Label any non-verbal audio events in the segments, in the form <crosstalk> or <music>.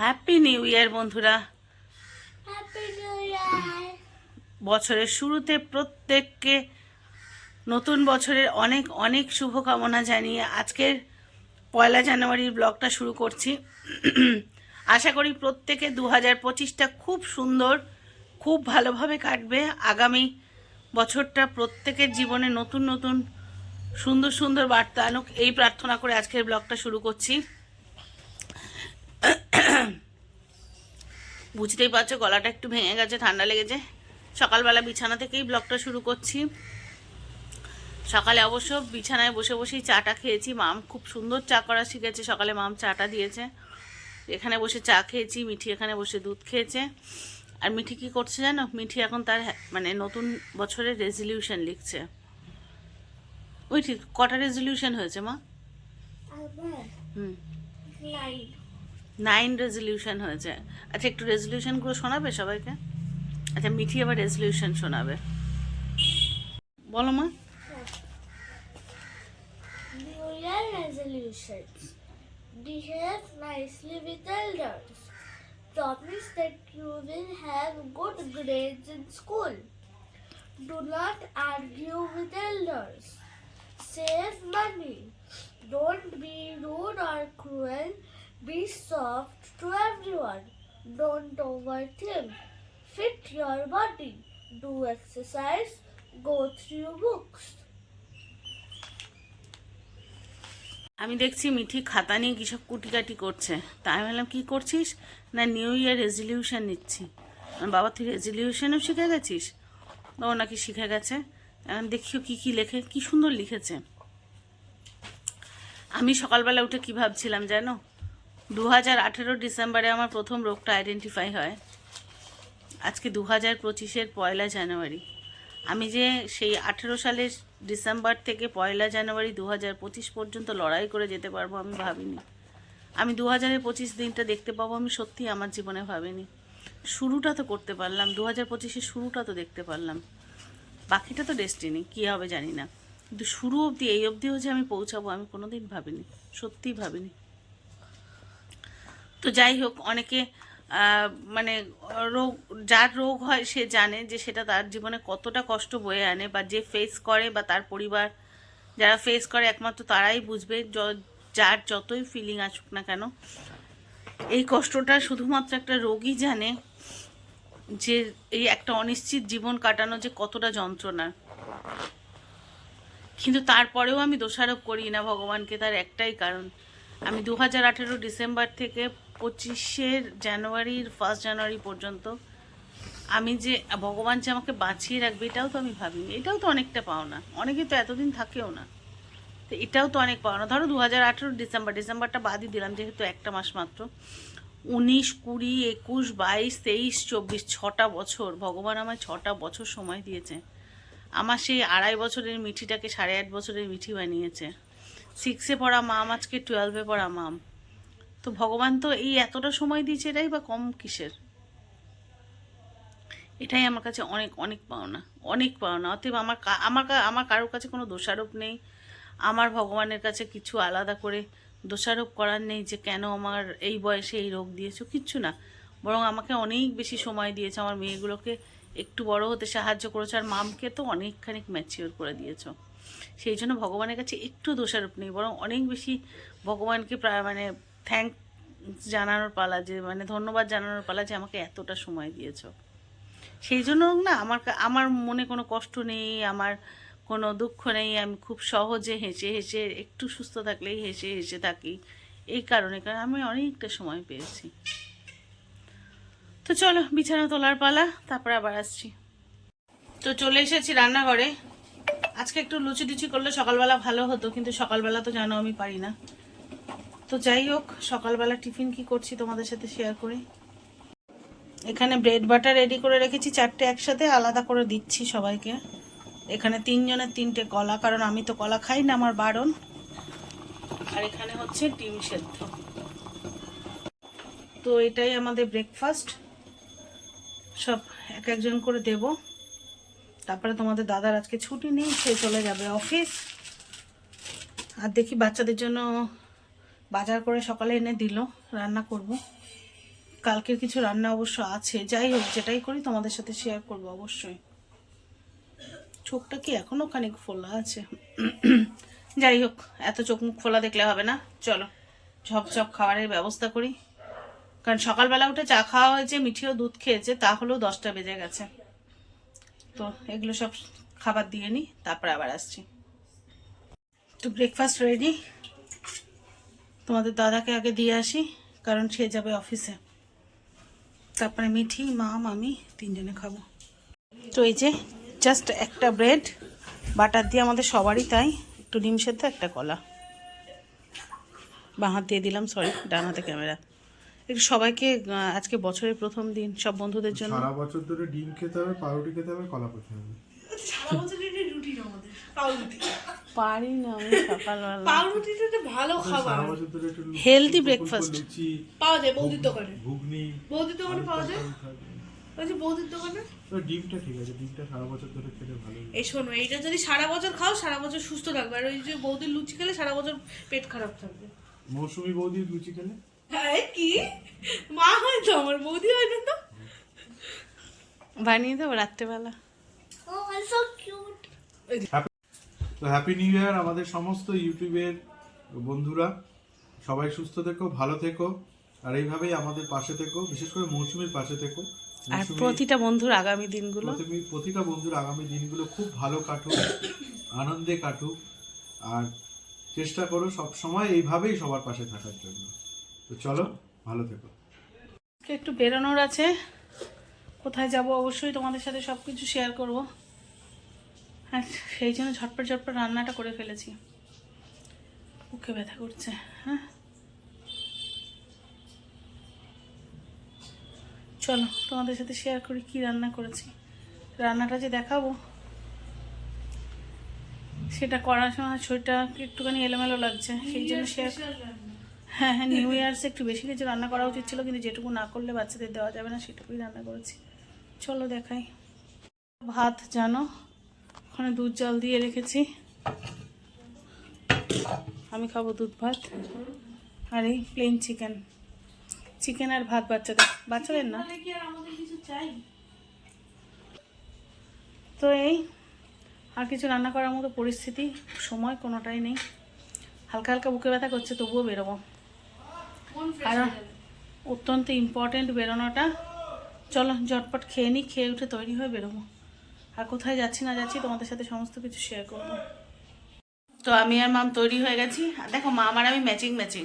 Happy new year বন্ধুরা! বছরের শুরুতে প্রত্যেককে নতুন বছরের অনেক অনেক শুভকামনা জানিয়ে আজকের পয়লা জানুয়ারির ব্লগটা শুরু করছি। আশা করি প্রত্যেকে দু হাজার পঁচিশটা খুব সুন্দর খুব ভালোভাবে কাটবে। আগামী বছরটা প্রত্যেকের জীবনে নতুন নতুন সুন্দর সুন্দর বার্তা আনুক। এই প্রার্থনা করে আজকের ব্লগটা শুরু করছি। বুঝতেই পারছ গলাটা একটু ভেঙে গেছে ঠান্ডা লেগেছে। সকালবেলা বিছানা থেকেই ব্লগটা শুরু করছি। সকালে অবশ্য বিছানায় বসে বসেই চাটা খেয়েছি মাম খুব সুন্দর চা করা শিখেছে সকালে মাম চাটা দিয়েছে। এখানে বসে চা খেয়েছি মিঠি এখানে বসে দুধ খেয়েছে। আর মিঠি কি করছে জানো? মিঠি এখন তার মানে নতুন বছরের রেজলিউশন লিখছে। ওই ঠিক কটা রেজলিউশন হয়েছে মা? হুম. নাইন রেজলিউশন হয়েছে আচ্ছা একটু রেজলিউশনগুলো শোনাবে সবাইকে আচ্ছা মিঠি আবার রেজলিউশন শোনাবে বলো মা resolutions. Behave nicely with elders. Promise that you will have good grades in school. Do not argue with elders. Save money. Don't Be soft to everyone. Don't overthink. Fit your body. Do exercise. Go through books. আমি দেখছি মিঠি খাতা নিয়ে কিসব কুটিকাটি করছে তা আমি বললাম কী করছিস না নিউ ইয়ার রেজলিউশন নিচ্ছি বাবা, তুই রেজলিউশনও শিখে গেছিস ও নাকি শিখে গেছে এখন দেখিও কি কি লেখে, কি সুন্দর লিখেছে আমি সকালবেলা উঠে কি ভাবছিলাম জানো দু হাজার আঠেরো ডিসেম্বরে আমার প্রথম রোগটা আইডেন্টিফাই হয়। আজকে দু হাজার পঁচিশের পয়লা জানুয়ারি। আমি যে সেই আঠেরো সালের ডিসেম্বর থেকে পয়লা জানুয়ারি দু হাজার পঁচিশ পর্যন্ত লড়াই করে যেতে পারব আমি ভাবিনি। আমি দু হাজারের পঁচিশ দিনটা দেখতে পাবো আমি সত্যি আমার জীবনে ভাবিনি। শুরুটা তো করতে পারলাম দু হাজার পঁচিশের শুরুটা তো দেখতে পারলাম। বাকিটা তো ডেস্টিনি কী হবে জানি না। কিন্তু শুরু অবধি, এই অবধিও যে আমি পৌঁছাবো আমি কোনোদিন ভাবিনি, সত্যিই ভাবিনি। তো যাই হোক, অনেকে মানে রোগ, যার রোগ হয় সে জানে যে সেটা তার জীবনে কতটা কষ্ট বয়ে আনে বা যে ফেস করে বা তার পরিবার, যারা ফেস করে, একমাত্র তারাই বুঝবে যার যতই ফিলিং আসুক না কেন। এই কষ্টটা শুধুমাত্র একটা রোগী জানে যে এই একটা অনিশ্চিত জীবন কাটানো যে কতটা যন্ত্রণার কিন্তু তারপরেও আমি দোষারোপ করি না ভগবানকে, তার একটাই কারণ। আমি দু হাজার আঠেরো ডিসেম্বর থেকে পঁচিশের জানুয়ারির ফার্স্ট জানুয়ারি পর্যন্ত আমি যে, ভগবান যে আমাকে বাঁচিয়ে রাখবে, এটাও তো আমি ভাবিনি। এটাও তো অনেকটা পাওনা। অনেকে তো এতদিন থাকেও না। তো এটাও তো অনেক পাওনা। ধরো দু হাজার আঠেরো ডিসেম্বর, ডিসেম্বরটা বাদই দিলাম, যেহেতু একটা মাস মাত্র। উনিশ, কুড়ি, একুশ, বাইশ, তেইশ, চব্বিশ, ছটা বছর, ভগবান আমায় ছটা বছর সময় দিয়েছে। আমার সেই আড়াই বছরের মিঠিটাকে সাড়ে আট বছরের মিঠি বানিয়েছে। সিক্সে পড়া মাম, আজকে টুয়েলভে পড়া মাম। তো ভগবান তো এই এতটা সময় দিয়েছে এটাই বা কম কিসের? এটাই আমার কাছে অনেক অনেক পাওনা অনেক পাওনা। অতএব আমার আমার আমার কারোর কাছে কোনো দোষারোপ নেই। আমার ভগবানের কাছে কিছু আলাদা করে দোষারোপ করার নেই যে কেন আমার এই বয়সে এই রোগ দিয়েছ, কিচ্ছু না। বরং আমাকে অনেক বেশি সময় দিয়েছে। আমার মেয়েগুলোকে একটু বড় হতে সাহায্য করেছ আর মামকে তো অনেকখানি ম্যাচিওর করে দিয়েছ। সেই জন্য ভগবানের কাছে একটু দোষারোপ নেই, বরং অনেক বেশি ভগবানকে প্রায় মানে থ্যাঙ্ক জানানোর পালা যে মানে ধন্যবাদ জানানোর পালা যে আমাকে এতটা সময় দিয়েছ। সেই জন্য না, আমার আমার মনে কোনো কষ্ট নেই, আমার কোনো দুঃখ নেই, আমি খুব সহজে হেসে হেসে, একটু সুস্থ থাকলেই হেসে হেসে থাকি। এই কারণে, কারণ আমি অনেকটা সময় পেয়েছি। তো চলো, বিছানা তোলার পালা, তারপরে আবার আসছি। তো চলে এসেছি রান্নাঘরে। আজকে একটু লুচি টুচি করলে সকালবেলা ভালো হতো, কিন্তু সকালবেলা তো জানো আমি পারি না। তো যাই হোক, সকালবেলা টিফিন কি করছি তোমাদের সাথে শেয়ার করি? এখানে ব্রেড বাটার রেডি করে রেখেছি, চারটে একসাথে আলাদা করে দিচ্ছি সবাইকে। এখানে তিনজনের তিনটে কলা, কারণ আমি তো কলা খাই না আমার বারণ। আর এখানে হচ্ছে ডিম সেদ্ধ। তো এটাই আমাদের ব্রেকফাস্ট সব এক একজন করে দেব। তারপরে তোমাদের দাদার আজকে ছুটি নেই, সে চলে যাবে অফিস আর দেখি বাচ্চাদের জন্য বাজার করে সকালে এনে দিল, রান্না করব। কালকের কিছু রান্না অবশ্য আছে, যাই হোক, যেটাই করি তোমাদের সাথে শেয়ার করব অবশ্যই। চোখটা কি এখনও খানিক ফোলা আছে? যাই হোক, এত চোখ মুখ ফোলা দেখলে হবে না। চলো ঝপঝপ খাবারের ব্যবস্থা করি। কারণ সকালবেলা উঠে চা খাওয়া হয়েছে, মিঠিও দুধ খেয়েছে, তা হলেও দশটা বেজে গেছে। তো এগুলো সব খাবার দিয়ে নিই, তারপরে আবার আসছি। তো ব্রেকফাস্ট রেডি তোমাদের দাদাকে আগে দিয়ে আসি কারণ সে যাবে অফিসে। তারপরে মিঠি মা মামি তিনজনে খাব। তো এই যে জাস্ট একটা ব্রেড বাটার দিয়ে আমাদের সবারই তাই একটু ডিম সেদ্ধ একটা কলা। বাঁ হাত দিয়ে দিলাম সরি ডান হাতে ক্যামেরা একটু সবাইকে আজকে বছরের প্রথম দিন সব বন্ধুদের জন্য। সারা বছর ধরে ডিম খেতে হবে পাউরুটি খেতে হবে কলা খেতে হবে। পারি না আমি সকালবেলা। পাউরুটিটা তো ভালো খাবার। breakfast. লুচি পাওয়া যায় বৌদির দোকানে। ঘুগনি বৌদির দোকানে পাওয়া যায়? ওই যে বৌদির দোকানে? ডিমটা ঠিক আছে ডিমটা সারা বছর ধরে খেলে ভালো এই শোনো এইটা যদি সারা বছর খাও সারা বছর সুস্থ থাকবে। আর ওই যে বৌদির লুচি খেলে সারা বছর পেট খারাপ থাকবে। মৌসুমি বৌদির লুচি খেলে? হ্যাঁ কি? মা হয় তো আমার বৌদি হয় না তো। বানিয়ে দেবো রাত্রেবেলা। Oh. তো হ্যাপি নিউ ইয়ার আমাদের সমস্ত ইউটিউবের বন্ধুরা। সবাই সুস্থ থেকো ভালো থেকো আর এইভাবেই আমাদের পাশে থেকো বিশেষ করে মৌসুমীর পাশে থেকো। আর প্রতিটা বন্ধুর আগামী দিনগুলো। প্রতিটি- প্রতিটা বন্ধুর আগামী দিনগুলো খুব ভালো কাটুক আনন্দে কাটুক আর চেষ্টা করো সব সময় এইভাবেই সবার পাশে থাকার জন্য। তো চলো ভালো থেকো। একটু বেরোনোর আছে। কোথায় যাব অবশ্যই তোমাদের সাথে সব কিছু শেয়ার করব। আর সেই জন্য ঝটপট ঝটপট রান্নাটা করে ফেলেছি। বুকে ব্যথা করছে হ্যাঁ? চলো তোমাদের সাথে শেয়ার করি কি রান্না করেছি। রান্নাটা যে দেখাবো সেটা করার সময় শরীরটা একটুখানি এলোমেলো লাগছে সেই জন্য শেয়ার হ্যাঁ হ্যাঁ নিউ ইয়ার্সে একটু বেশি কিছু রান্না করা উচিত ছিল কিন্তু যেটুকু না করলে বাচ্চাদের দেওয়া যাবে না সেটুকুই রান্না করেছি। চলো দেখাই। ভাত জানো ওখানে দুধ জল দিয়ে রেখেছি। আমি খাব দুধ ভাত। আর এই প্লেন চিকেন চিকেন আর ভাত বাচ্চাদের। বাচ্চাদের না? আর তো এই আর কিছু রান্না করার মতো পরিস্থিতি সময় কোনোটাই নেই। হালকা হালকা বুকে ব্যথা করছে তবুও বেরোবো। কারণ অত্যন্ত ইম্পর্টেন্ট বেরোনোটা। চলো ঝটপট খেয়ে নিই খেয়ে উঠে তৈরি হয়ে বেরোবো। আর কোথায় যাচ্ছি না যাচ্ছি তোমাদের সাথে সমস্ত কিছু শেয়ার করব। তো আমি আর মাম তৈরি হয়ে গেছি। আর দেখো মাম আর আমি matching matching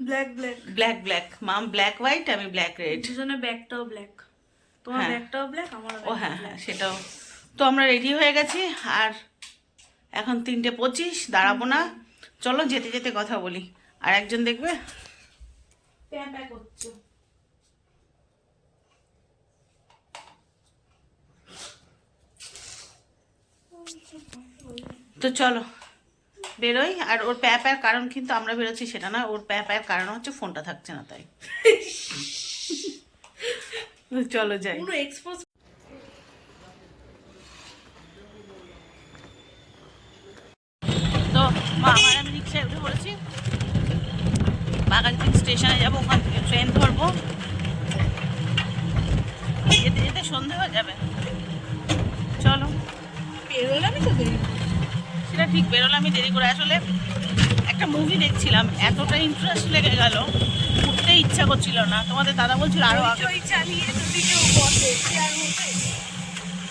black black black black mom black white আমি ব্ল্যাক রেড দুজনে ব্যাগটাও ব্ল্যাক তোমার। ব্যাগটাও ব্ল্যাক আমার ও হ্যাঁ হ্যাঁ সেটাও। তো আমরা রেডি হয়ে গেছি আর এখন তিনটে পঁচিশ দাঁড়াবো না। চলো যেতে যেতে কথা বলি। আর একজন দেখবে? প্যাঁ প্যাঁ করছ। তো চলো বেরোই। আর ওর প্যা প্যার কারণ কিন্তু আমরা বেরোচ্ছি সেটা না ওর প্যা প্যার কারণ হচ্ছে ফোনটা থাকছে না তাই। চলো যাই। পুরো এক্সপোজ তো মা আমার আমি রিক্সায় উঠে পড়েছি। বাগানপুর স্টেশনে যাব ওখান থেকে ট্রেন ধরবো। যেতে যেতে সন্ধে হয়ে যাবে চলো বেরোলামই তো দেরি সেটা ঠিক বেরোলাম আমি দেরি করে। আসলে একটা মুভি দেখছিলাম এতটা ইন্টারেস্ট লেগে গেল উঠতে ইচ্ছা করছিল না। তোমাদের দাদা বলছিল আরও আগে।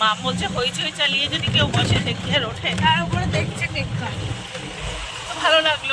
মা বলছে হইচই চালিয়ে যদি কেউ বসে কি আর ওঠে? তার উপরে দেখছে টেক্কা। তো ভালো লাগল।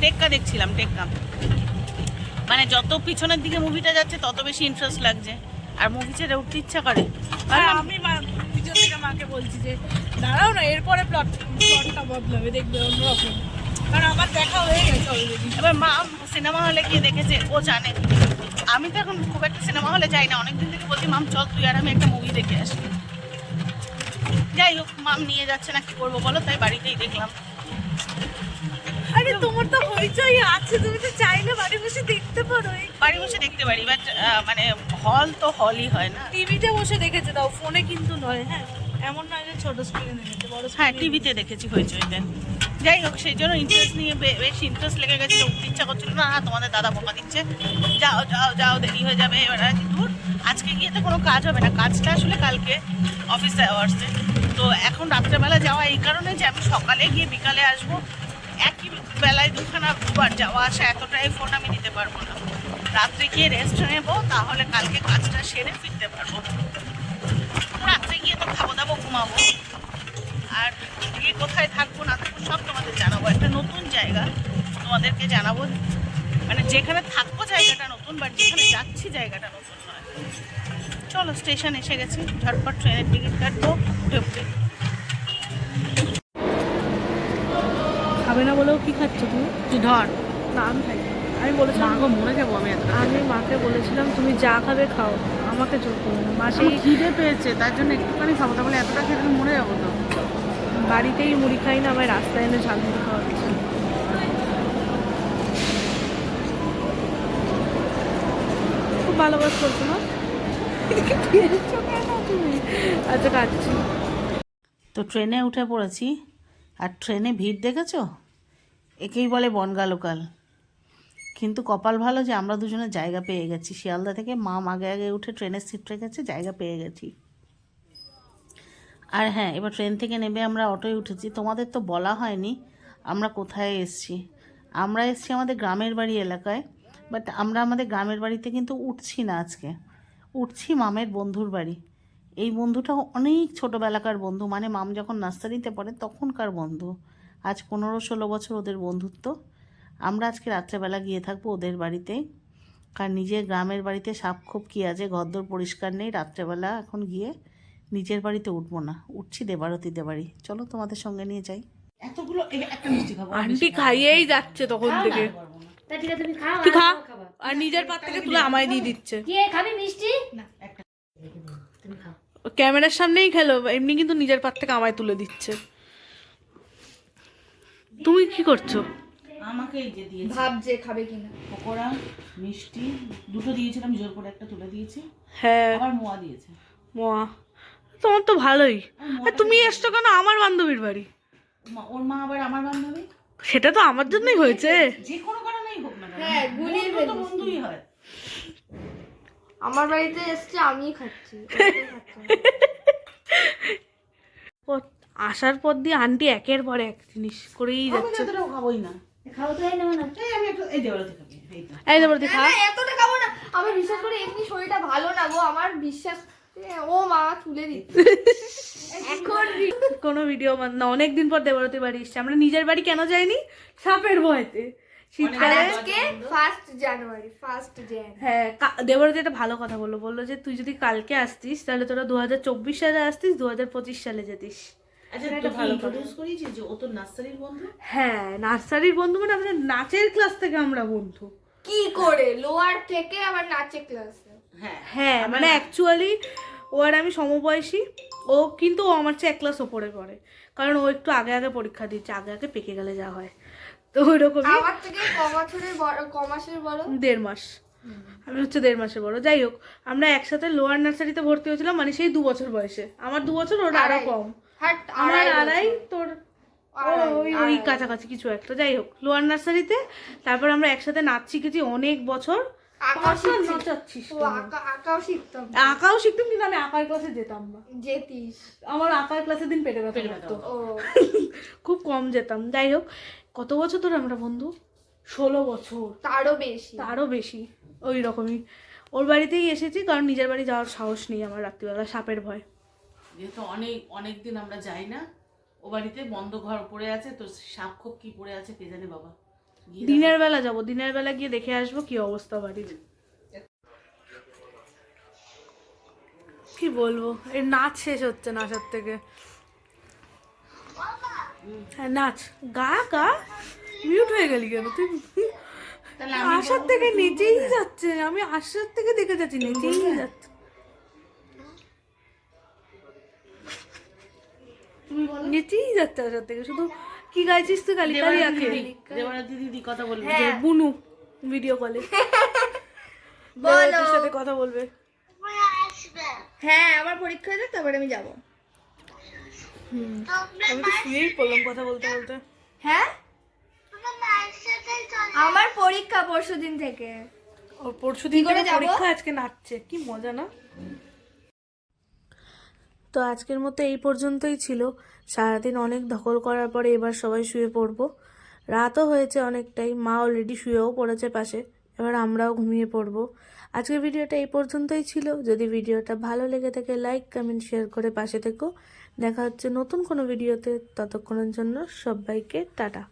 টেক্কা দেখছিলাম টেক্কা। মানে যত পিছনের দিকে মুভিটা যাচ্ছে তত বেশি ইন্টারেস্ট লাগছে। আর মুভি ছেড়ে উঠতে ইচ্ছা করে। আর আমি থেকে মাকে বলছি যে দাঁড়াও না এরপরে প্লট প্লটটা বদলাবে দেখবে অন্যরকম। কারণ আমার দেখা হয়ে গেছে অলরেডি এবার মা সিনেমা হলে গিয়ে দেখেছে ও জানে। আমি তো এখন খুব একটা সিনেমা হলে যাই না। অনেকদিন থেকে বলছি মাম চল তুই আর আমি একটা মুভি দেখে আসি। যাই হোক মাম নিয়ে যাচ্ছে না কি করব বলো? তাই বাড়িতেই দেখলাম। আরে তোমার তো হইচই আছে। তুমি তো চাইলে বাড়ি বসে দেখতে পারো। বাড়ি বসে দেখতে পারি বাট মানে হল তো হলই হয় না। টিভিতে বসে দেখেছে তাও ফোনে কিন্তু নয় হ্যাঁ। এমন নয় যে ছোট স্ক্রিনে দেখেছে বড় হ্যাঁ টিভিতে দেখেছি হইচইতে যাই হোক সেই জন্য ইন্টারেস্ট নিয়ে বেশ ইন্টারেস্ট লেগে গেছিল উঠতে ইচ্ছা করছিল না তোমাদের দাদা বোকা দিচ্ছে। যাও যাও যাও দেরি হয়ে যাবে এবার আর কি দূর আজকে গিয়ে তো কোনো কাজ হবে না। কাজটা আসলে কালকে অফিস আওয়ার্সে তো এখন রাত্রেবেলা যাওয়া এই কারণে যে আমি সকালে গিয়ে বিকালে আসব। একই বেলায় দুখানা দুবার যাওয়া আসা এতটাই ফোন আমি নিতে পারব না। রাত্রে গিয়ে রেস্ট নেব তাহলে কালকে কাজটা সেরে ফিরতে পারব। রাত্রে গিয়ে তো খাব দাবো ঘুমাবো। আর গিয়ে কোথায় থাকব না থাকব সব তোমাদের জানাব। একটা নতুন জায়গা তোমাদেরকে জানাব। মানে যেখানে থাকব জায়গাটা নতুন বাট যেখানে যাচ্ছি জায়গাটা নতুন নয়। চলো স্টেশন এসে গেছি। ঝটপট ট্রেনের টিকিট কাটবো ঢুকতে খাবে না বলেও কি খাচ্ছ তুমি? ধর। দাম খাই। আমি বলেছিলাম মাগো মরে যাব আমি আমি মাকে বলেছিলাম তুমি যা খাবে খাও আমাকে জোর করো না মা সেই সেই খিদে পেয়েছে তার জন্য একটুখানি খাব তাহলে এতটা খেতে মরে যাব তো। বাড়িতেই মুড়ি খাই না আমায় রাস্তায় এনে ঝাল মুড়ি খাওয়াচ্ছে খুব ভালোবাস করছ না? আচ্ছা কাটছি। তো ট্রেনে উঠে পড়েছি আর ট্রেনে ভিড় দেখেছ? একেই বলে বনগা লোকাল কিন্তু কপাল ভালো যে আমরা দুজনে জায়গা পেয়ে গেছি। শিয়ালদা থেকে মাম আগে আগে উঠে ট্রেনের সিট রেখেছে, জায়গা পেয়ে গেছি। আর হ্যাঁ এবার ট্রেন থেকে নেমে আমরা অটোয় উঠেছি। তোমাদের তো বলা হয়নি আমরা কোথায় এসছি। আমরা এসছি আমাদের গ্রামের বাড়ি এলাকায় বাট আমরা আমাদের গ্রামের বাড়িতে কিন্তু উঠছি না আজকে। উঠছি মামের বন্ধুর বাড়ি। এই বন্ধুটা অনেক ছোটোবেলাকার বন্ধু মানে মাম যখন নার্সারিতে পড়ে তখনকার বন্ধু। আজ পনেরো ষোলো বছর ওদের বন্ধুত্ব। আমরা আজকে রাত্রেবেলা গিয়ে থাকব ওদের বাড়িতে। কারণ নিজের গ্রামের বাড়িতে সাপ খুব কী আছে ঘরদোর পরিষ্কার নেই রাত্রেবেলা এখন গিয়ে নিজের বাড়িতে উঠবো না। উঠছি দেবারতিদের বাড়ি। চলো তোমাদের সঙ্গে নিয়ে যাই। এতগুলো একটা মিষ্টি খাব আন্টি খাইয়েই যাচ্ছে তখন থেকে। ঠিক আছে তুমি খাও তুই খা? আর নিজের পাত থেকে তুলে আমায় দিয়ে দিচ্ছে। কে খাবি মিষ্টি? তুমি খাও। ক্যামেরার সামনেই খেলো এমনি কিন্তু নিজের পাত থেকে আমায় তুলে দিচ্ছে। তুমি কি করছ? আমাকে এই যে দিয়েছে। ভাবছে খাবে কিনা। পকোড়া মিষ্টি দুটো দিয়েছিলাম জোর করে একটা তুলে দিয়েছি। হ্যাঁ। আবার মোয়া দিয়েছে। মা তোমার তো ভালোই। আর তুমি এসছো কেন? আমার বান্ধবীর বাড়ি। ওর মা আবার আমার বান্ধবী? সেটা তো আমার জন্যই হয়েছে। যে কোনো কারণেই হোক না হ্যাঁ, গুলিয়ে তো বন্ধুই হয়। আমার বাড়িতে এসছে আমি খাচ্ছি। <laughs> আসার পর দিয়ে আন্টি একের পর এক জিনিস করেই আমি যাচ্ছে। খাবোই না। খাও তো এই না। আমি একটু এই দেওয়ালতে খাবি এই তো। খা এতটা খাব না। আমি বিশ্বাস করি এমনি শরীরটা ভালো না গো আমার বিশ্বাস ও মা তুলে দিচ্ছে <laughs> এখন কোনো ভিডিও না অনেক দিন পর দেবরতী বাড়ি এসছে। আমরা নিজের বাড়ি কেন যাইনি? সাপের ভয়তে। শীতকালে আজকে ফার্স্ট জানুয়ারি ফার্স্ট জ্যান হ্যাঁ দেবরতী একটা ভালো কথা বলল। বলল যে তুই যদি কালকে আসতিস তাহলে তোরা দু হাজার চব্বিশ সালে আসতিস দু হাজার পঁচিশ সালে যেতিস। আচ্ছা হ্যাঁ নার্সারির বন্ধু মানে আমাদের নাচের ক্লাস থেকে আমরা বন্ধু। কি করে? লোয়ার থেকে আবার নাচে ক্লাসে হ্যাঁ। হ্যাঁ মানে অ্যাকচুয়ালি ও আর আমি সমবয়সী। ও কিন্তু ও আমার চেয়ে এক ক্লাস ওপরে পড়ে। কারণ ও একটু আগে আগে পরীক্ষা দিচ্ছে আগে আগে পেকে গেলে যা হয়। তো ওইরকমই আমার থেকে ক বছরের বড় ক মাসের বড়? দেড় মাস। আমি হচ্ছে দেড় মাসের বড়। যাই হোক আমরা একসাথে লোয়ার নার্সারিতে ভর্তি হয়েছিলাম মানে সেই দু বছর বয়সে। আমার দু বছর ওর আরও কম। হাট আমার আড়াই তোর ওই ওই কাছাকাছি কিছু একটা। যাই হোক লোয়ার নার্সারিতে তারপর আমরা একসাথে নাচ শিখেছি অনেক বছর। আঁকাও শিখতাম। আঁকাও শিখতাম কিন্তু আমি আঁকার ক্লাসে যেতাম না। যেতিস। আমার আঁকার ক্লাসের দিন পেটে ব্যথা ও <laughs> খুব কম যেতাম। যাই হোক কত বছর ধরে আমরা বন্ধু? ষোলো বছর। তারও বেশি। তারও বেশি ওই রকমই। ওর বাড়িতেই এসেছি কারণ নিজের বাড়ি যাওয়ার সাহস নেই আমার রাত্রিবেলা সাপের ভয়। যেহেতু অনেক অনেক দিন আমরা যাই না ও বাড়িতে বন্ধ ঘর পড়ে আছে তো সাপ খোপ কি পড়ে আছে কে জানে বাবা। দিনের বেলা যাব দিনের বেলা গিয়ে দেখে আসব কি অবস্থা বাড়ির। কি বলব এর নাচ শেষ হচ্ছে নাচার থেকে। হ্যাঁ নাচ। গা গা। মিউট হয়ে গেলি কেন? তুই আসার থেকে নেচেই যাচ্ছে আমি আসার থেকে দেখে যাচ্ছি নেচেই যাচ্ছে। নেচেই যাচ্ছে আসার থেকে শুধু কি গাইছিস তুই কালি কালি আঁকে দিদি। কথা বলবি। যে বুনু ভিডিও কলে <laughs> বলো। সাথে কথা বলবে। হ্যাঁ আমার পরীক্ষা হয়ে যাক তারপরে আমি যাব। আমি তো শুয়েই পড়লাম কথা বলতে বলতে। হ্যাঁ? আমার পরীক্ষা পরশু দিন থেকে পরশু দিন করে? পরীক্ষা আজকে নাচছে। কি মজা না? তো আজকের মতো এই পর্যন্তই ছিল। সারাদিন অনেক ধকল করার পরে এবার সবাই শুয়ে পড়ব। রাতও হয়েছে অনেকটাই, মা অলরেডি শুয়েও পড়েছে পাশে। এবার আমরাও ঘুমিয়ে পড়ব। আজকের ভিডিওটা এই পর্যন্তই ছিল। যদি ভিডিওটা ভালো লেগে থাকে লাইক কমেন্ট শেয়ার করে পাশে থেকো। দেখা হচ্ছে নতুন কোনো ভিডিওতে। ততক্ষণের জন্য সবাইকে টাটা।